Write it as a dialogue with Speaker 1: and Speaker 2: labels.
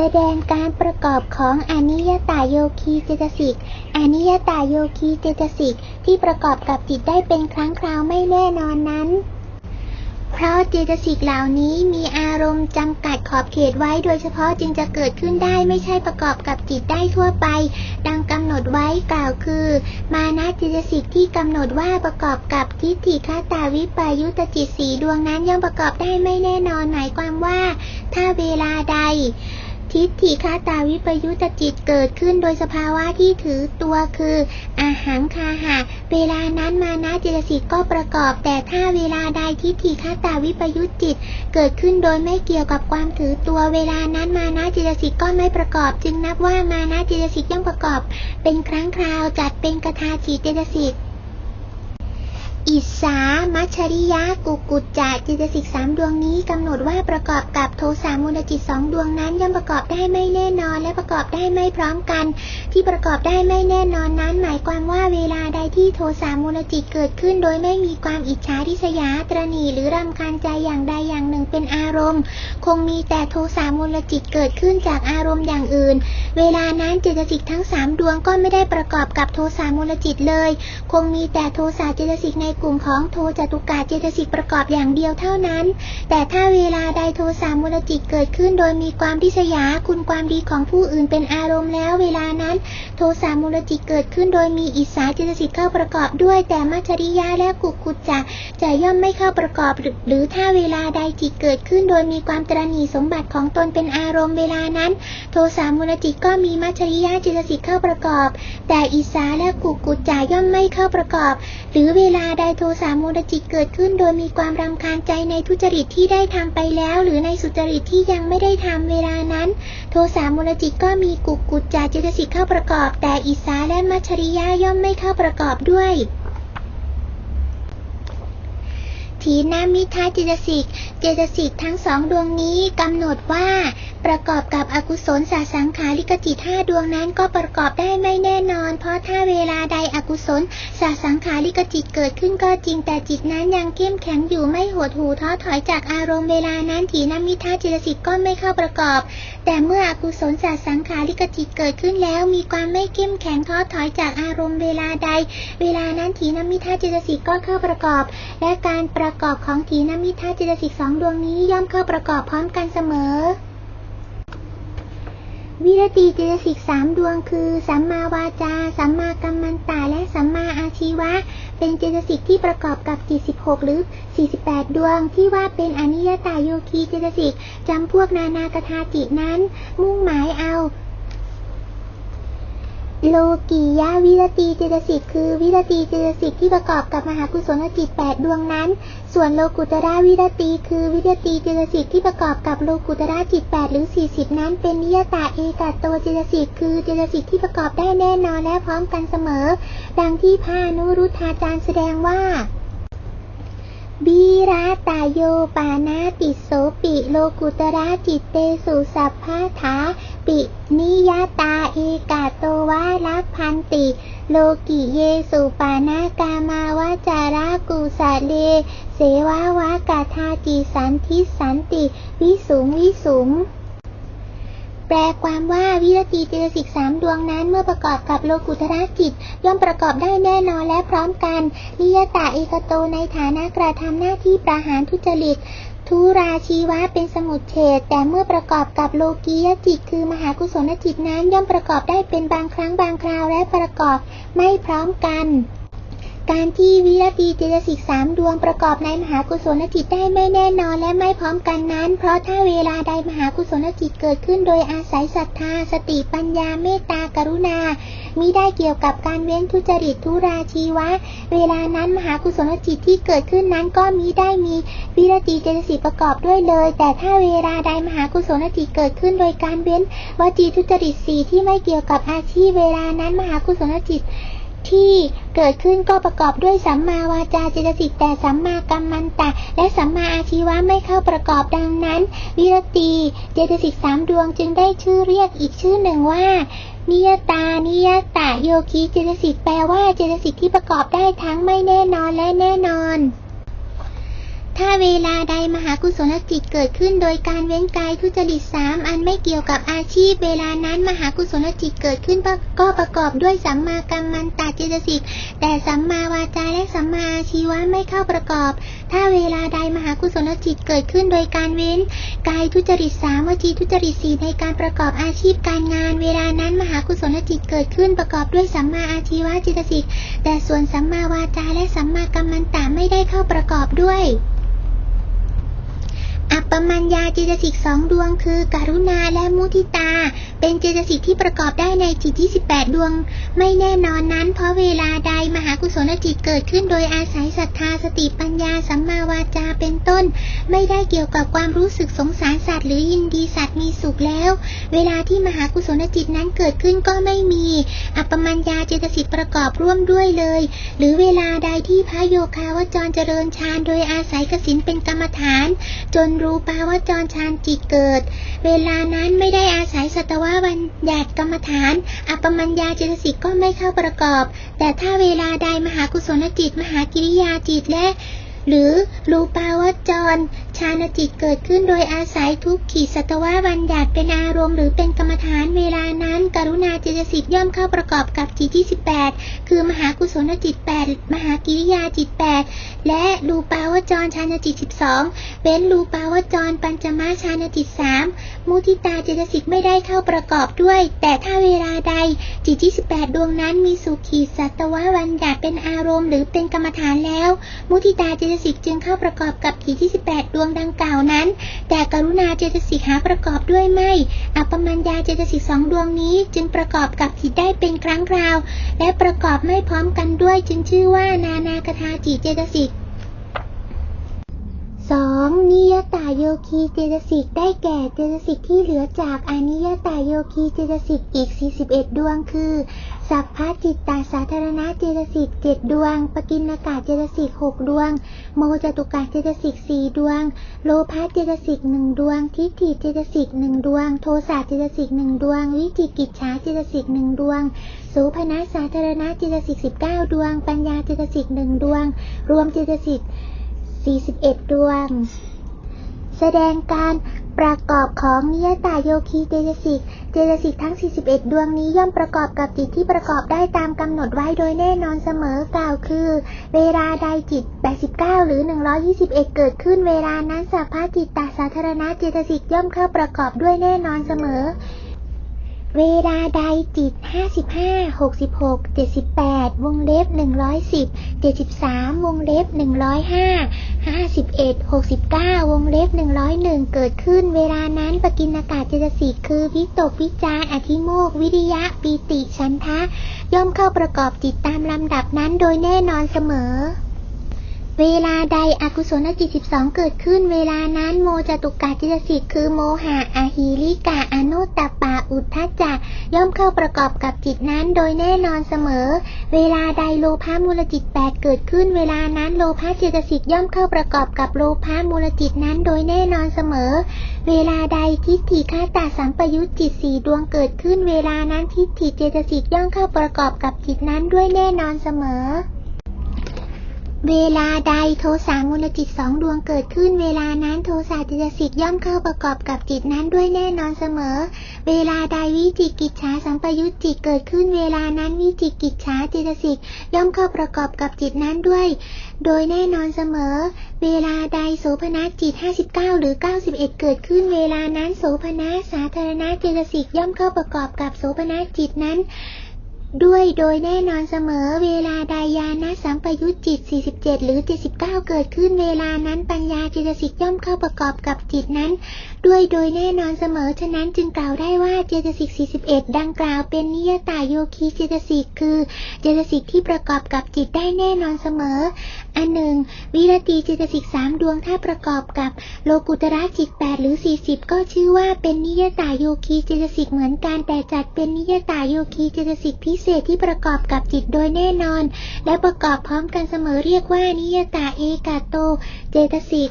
Speaker 1: แสดงการประกอบของอนิยตาโยคีเจตสิกอนิยตาโยคีเจตสิกที่ประกอบกับจิตได้เป็นครั้งคราวไม่แน่นอนนั้น เพราะเจตสิกเหล่านี้มีอารมณ์จำกัดขอบเขตไว้โดยเฉพาะจึงจะเกิดขึ้นได้ไม่ใช่ประกอบกับจิตได้ทั่วไป ดังกำหนดไว้กล่าวคือ มานะเจตสิกที่กำหนดว่าประกอบกับทิฏฐิคาตาวิปายุตจิตสีดวงนั้นย่อมประกอบได้ไม่แน่นอนหมายความว่า ถ้าเวลาใด ทิฏฐิคาตาวิปยุตจิตเกิดขึ้นโดยสภาวะที่ถือตัวคืออาหังคาหะ เวลานั้นมานะเจตสิกก็ประกอบ แต่ถ้าเวลาใดทิฏฐิคาตาวิปยุตจิต เกิดขึ้นโดยไม่เกี่ยวกับความถือตัวเวลานั้นมานะเจตสิกก็ไม่ประกอบ จึงนับว่ามานะเจตสิกย่อมประกอบ เป็นครั้งคราวจัดเป็นกทาจิตเจตสิก อิสามัชริยะกุกุจจะจิตสิกสามดวงนี้กำหนดว่าประกอบกับโทสามูลจิตสองดวงนั้นย่อมประกอบได้ไม่แน่นอน และประกอบได้ไม่พร้อมกัน ที่ประกอบได้ไม่แน่นอนนั้น หมายความว่าเวลาใดที่โทสามูลจิตเกิดขึ้น โดยไม่มีความอิจฉาทิษยาตรณีหรือรำคาญใจอย่างใดอย่างหนึ่งเป็นอา รมณ์ คงมีแต่โทสามูลจิตเกิดขึ้นจากอารมณ์อย่างอื่น เวลานั้นเจตสิกทั้งสามดวงก็ไม่ได้ประกอบกับโทสามูลจิตเลย คงมีแต่โทสาเจตสิกในกลุ่มของโทจตุกาเจตสิกประกอบอย่างเดียวเท่านั้น แต่ถ้าเวลาใดโทสามูลจิตเกิดขึ้น โดยมีความทิษยาคุณความดีของผู้อื่นเป็นอารมณ์แล้ว เวลานั้น โทสามูลจิตเกิดขึ้น โดยมีอิสาเจตสิกเข้าประกอบด้วย แต่มัจฉริยะและกุกุจจะจะย่อมไม่เข้าประกอบหรือหรือถ้าเวลาใดจิตเกิดขึ้นโดยมีความตรณีสมบัติของตนเป็นอารมณ์เวลานั้น โทสามูลจิตก็มีมัจฉริยะเจตสิกเข้าประกอบ แต่อิสาและกุกุจจะย่อมไม่เข้าประกอบ หรือเวลาใดโทสามูลจิตเกิดขึ้น โดยมีความรำคาญใจในทุจริตที่ได้ทำไปแล้ว หรือในสุจริตที่ยังไม่ได้ทำเวลานั้น โทสามูลจิตก็มีกุกุจจาเจตสิกเข้าประกอบ แต่อิสาและมัชริยะย่อมไม่เข้าประกอบด้วย ทีนามิทาเจตสิก เจตสิกทั้งสองดวงนี้กำหนดว่า ประกอบกับอกุศลสาสังขาริกจิตห้าดวงนั้นก็ประกอบได้ไม่แน่นอน เพราะถ้าเวลาใดอกุศลสาสังขาริกจิตเกิดขึ้นก็จริงแต่จิตนั้นยังเข้มแข็งอยู่ไม่หดหูท้อถอยจากอารมณ์เวลานั้นถีนมิทาเจตสิกก็ไม่เข้าประกอบ แต่เมื่ออกุศลสาสังขาริกจิตเกิดขึ้นแล้ว มีความไม่เข้มแข็งท้อถอยจากอารมณ์เวลาใด เวลานั้นถีนมิทาเจตสิกก็เข้าประกอบ และการประกอบของถีนมิทาเจตสิกสองดวงนี้ย่อมเข้าประกอบพร้อมกันเสมอ วิรติเจตสิกสามดวงคือ สัมมาวาจา สัมมากัมมันตาและสัมมาอาชีวะ เป็นเจตสิกที่ประกอบกับจิต 16 หรือ 48 ดวงที่ว่าเป็นอนิยตาโยคีเจตสิกจำพวกนานากทาจิตนั้น มุ่งหมายเอา โลกียะวิรตีเจตสิกคือวิรตีเจตสิกที่ประกอบกับมหากุศลจิต8ดวงนั้น ส่วนโลกุตระวิรตีคือวิรตีเจตสิกที่ประกอบกับโลกุตระจิต8หรือ40นั้น เป็นนิยตาเอกาโตเจตสิกคือเจตสิกที่ประกอบได้แน่นอนและพร้อมกันเสมอ ดังที่พานุรุทธาจารย์แสดงว่า บีราตาโยปานาติโสปิโลกุตระจิตเตสุสัพพาถาปินิยตาเอกาโตวาลัพันติ โลกิเยสุปานากามาวาจารากุสะเล เสวาวากาธาจิสันทิสันติ วิสุงวิสุง แปลความว่าวิรติเจตสิกสามดวงนั้นเมื่อประกอบกับโลกุตระจิต ย่อมประกอบได้แน่นอนและพร้อมกันนิยตาเอกโตในฐานะกระทำหน้าที่ประหารทุจริตทุราชีวะเป็นสมุทเฉดแต่เมื่อประกอบกับโลกียจิต คือมหากุศลจิตนั้นย่อมประกอบได้เป็นบางครั้งบางคราวและประกอบไม่พร้อมกัน การที่วิรติเจตสิกสามดวงประกอบในมหากุศลจิตได้ไม่แน่นอนและไม่พร้อมกันนั้น เพราะถ้าเวลาใดมหากุศลจิตเกิดขึ้นโดยอาศัยศรัทธา สติปัญญาเมตตากรุณามิได้เกี่ยวกับการเว้นทุจริตทุราชีวะ เวลานั้นมหากุศลจิตที่เกิดขึ้นนั้นก็มิได้มีวิรติเจตสิกประกอบด้วยเลย แต่ถ้าเวลาใดมหากุศลจิตเกิดขึ้นโดยการเว้นวจีทุจริตสีที่ไม่เกี่ยวกับอาชีพเวลานั้นมหากุศลจิต ที่เกิดขึ้นก็ประกอบด้วยสัมมาวาจาเจตสิกแต่สัมมากัมมันตะ และสัมมาอาชีวะไม่เข้าประกอบดังนั้น วิรติเจตสิกสามดวงจึงได้ชื่อเรียกอีกชื่อหนึ่งว่า นิยตา นิยตาโยคีเจตสิกแปลว่าเจตสิกที่ประกอบได้ทั้งไม่แน่นอนและแน่นอน ถ้าเวลาใดมหากุศลจิตเกิดขึ้นโดยการเว้นกายทุจริตสามอันไม่เกี่ยวกับอาชีพ เวลานั้นมหากุศลจิตเกิดขึ้นก็ประกอบด้วยสัมมากัมมันตเจตสิก แต่สัมมาวาจาและสัมมาชีวะไม่เข้าประกอบ ถ้าเวลาใดมหากุศลจิตเกิดขึ้นโดยการเว้นกายทุจริตสามวจีทุจริตสี่ในการประกอบอาชีพการงาน เวลานั้นมหากุศลจิตเกิดขึ้นประกอบด้วยสัมมาอาชีวะจิตสิก แต่ส่วนสัมมาวาจาและสัมมากัมมันตไม่ได้เข้าประกอบด้วย อัปปมัญญาเจตสิกสองดวงคือการุณาและมุทิตา เป็นเจตสิกที่ประกอบได้ในจิตที่ 18 ดวง ไม่แน่นอนนั้น เพราะเวลาใดมหากุศลจิตเกิดขึ้นโดยอาศัยศรัทธาสติปัญญาสัมมาวาจาเป็นต้น ไม่ได้เกี่ยวกับความรู้สึกสงสารสัตว์หรือยินดีสัตว์มีสุขแล้ว เวลาที่มหากุศลจิตนั้นเกิดขึ้นก็ไม่มี อัปมัญญาเจตสิกประกอบร่วมด้วยเลย หรือเวลาใดที่พระโยคาวจรเจริญฌานโดยอาศัยกสินเป็นกรรมฐาน จนรู้ปาวจรฌานจิตเกิด เวลานั้นไม่ได้อาศัยสัตวบัญญัติกรรมฐาน อัปปมัญญาเจตสิกก็ไม่เข้าประกอบ แต่ถ้าเวลาใดมหากุศลจิต มหากิริยาจิตและ หรือรูปาวจร ฌานจิตเกิดขึ้นโดยอาศัยทุกขีสัตวะบัญญัติเป็นอารมณ์หรือเป็นกรรมฐานเวลานั้น กรุณาเจตสิกย่อมเข้าประกอบกับจิตที่ 18 คือมหากุศลจิต 8 มหากิริยาจิต 8 และรูปาวจรฌานจิต 12เป็นรูปาวจรปัญจมาฌานจิต 3 มุทิตาเจตสิกไม่ได้เข้าประกอบด้วย แต่ถ้าเวลาใดจิตที่ 18 ดวงนั้นมีสุขีสัตวะบัญญัติเป็นอารมณ์หรือเป็นกรรมฐานแล้ว มุทิตาเจตสิกจึงเข้าประกอบกับจิตที่ 18 ดวงดังกล่าวนั้น แต่กรุณาเจตสิกหาประกอบด้วยไม่ อัปมัญญาเจตสิกสองดวงนี้จึงประกอบกับจิตได้เป็นครั้งคราว และประกอบไม่พร้อมกันด้วยจึงชื่อว่านานาคทาจิตเจตสิก 2. นิยตาโยคีเจตสิกได้แก่เจตสิกที่เหลือจากอนิยตาโยคีเจตสิกอีก 41 ดวงคือ สัพพะจิตตาสาธารณเจตสิก7ดดวง ปกินอากาศเจตสิก6ดวง โมจตุกาเจตสิก4ดวง โลภะเจตสิก1ดวง ทิฏฐิเจตสิก1ดวง โทสะเจตสิก1ดวง วิจิกิจฉาเจตสิก1ดวงสุภณะสาธารณเจตสิก19ดวง ปัญญาเจตสิก1ดวง รวมเจตสิก41ดวง แสดงการ ประกอบของนิยตาโยคีเจตสิก เจตสิกทั้ง 41 ดวงนี้ย่อมประกอบกับจิตที่ประกอบได้ตามกำหนดไว้โดยแน่นอนเสมอกล่าวคือ เวลาใดจิต 89 หรือ 121 เกิดขึ้นเวลานั้นสัพพะจิตตาสาธารณเจตสิกย่อมเข้าประกอบด้วยแน่นอนเสมอเวลาใดจิต 55 66 78 วงเล็บ 110 73 วงเล็บ 105 51 69 วงเล็บ 101 เกิดขึ้น เวลานั้นปกินอากาศเจตสิกคือวิตกวิจารอธิโมก วิริยะ ปีติชันทะ ย่อมเข้าประกอบจิตตามลำดับนั้นโดยแน่นอนเสมอ เวลาใดอกุศลจิต12เกิดขึ้น เวลานั้นโมจตุกาจิตสิกคือโมหะอาหิริกาอนุตตปาอุทธจักย่อมเข้าประกอบกับจิตนั้นโดยแน่นอนเสมอ เวลาใดโลภะมูลจิต8เกิดขึ้น เวลานั้นโลภะเจตสิกย่อมเข้าประกอบกับโลภะมูลจิตนั้นโดยแน่นอนเสมอ เวลาใดทิฏฐิฆาตาสัมปยุตจิตสี่ดวงเกิดขึ้น เวลานั้นทิฏฐิเจตสิกย่อมเข้าประกอบกับจิตนั้นด้วยแน่นอนเสมอ เวลาใดโทสามูลจิตสองดวงเกิดขึ้น เวลานั้นโทสะจิตสิกย่อมเข้าประกอบกับจิตนั้นด้วยแน่นอนเสมอ เวลาใดวิจิกิจฉาสัมปยุตจิตเกิดขึ้น เวลานั้นวิจิกิจฉาจิตสิกย่อมเข้าประกอบกับจิตนั้นด้วย โดยแน่นอนเสมอ เวลาใดโสภณจิต 59 หรือ 91 เกิดขึ้น เวลานั้นโสภณสาธารณจิตสิกย่อมเข้าประกอบกับโสภณจิตนั้น ด้วยโดยแน่นอนเสมอเวลาใดยานะสัมปยุตจิต 47 หรือ 79 เกิดขึ้นเวลานั้นปัญญาจิตสิกย่อมเข้าประกอบกับจิตนั้น ด้วยโดยแน่นอนเสมอ ฉะนั้นจึงกล่าวได้ว่าเจตสิก 41 ดังกล่าวเป็นนิยตาโยคีเจตสิกคือเจตสิกที่ประกอบกับจิตได้แน่นอนเสมอ อันหนึ่ง วิรติเจตสิกสามดวงถ้าประกอบกับโลกุตระจิตแปดหรือสี่สิบก็ชื่อว่าเป็นนิยตาโยคีเจตสิกเหมือนกันแต่จัดเป็นนิยตาโยคีเจตสิกพิเศษที่ประกอบกับจิตโดยแน่นอน และประกอบพร้อมกันเสมอเรียกว่านิยตาเอกาโตเจตสิก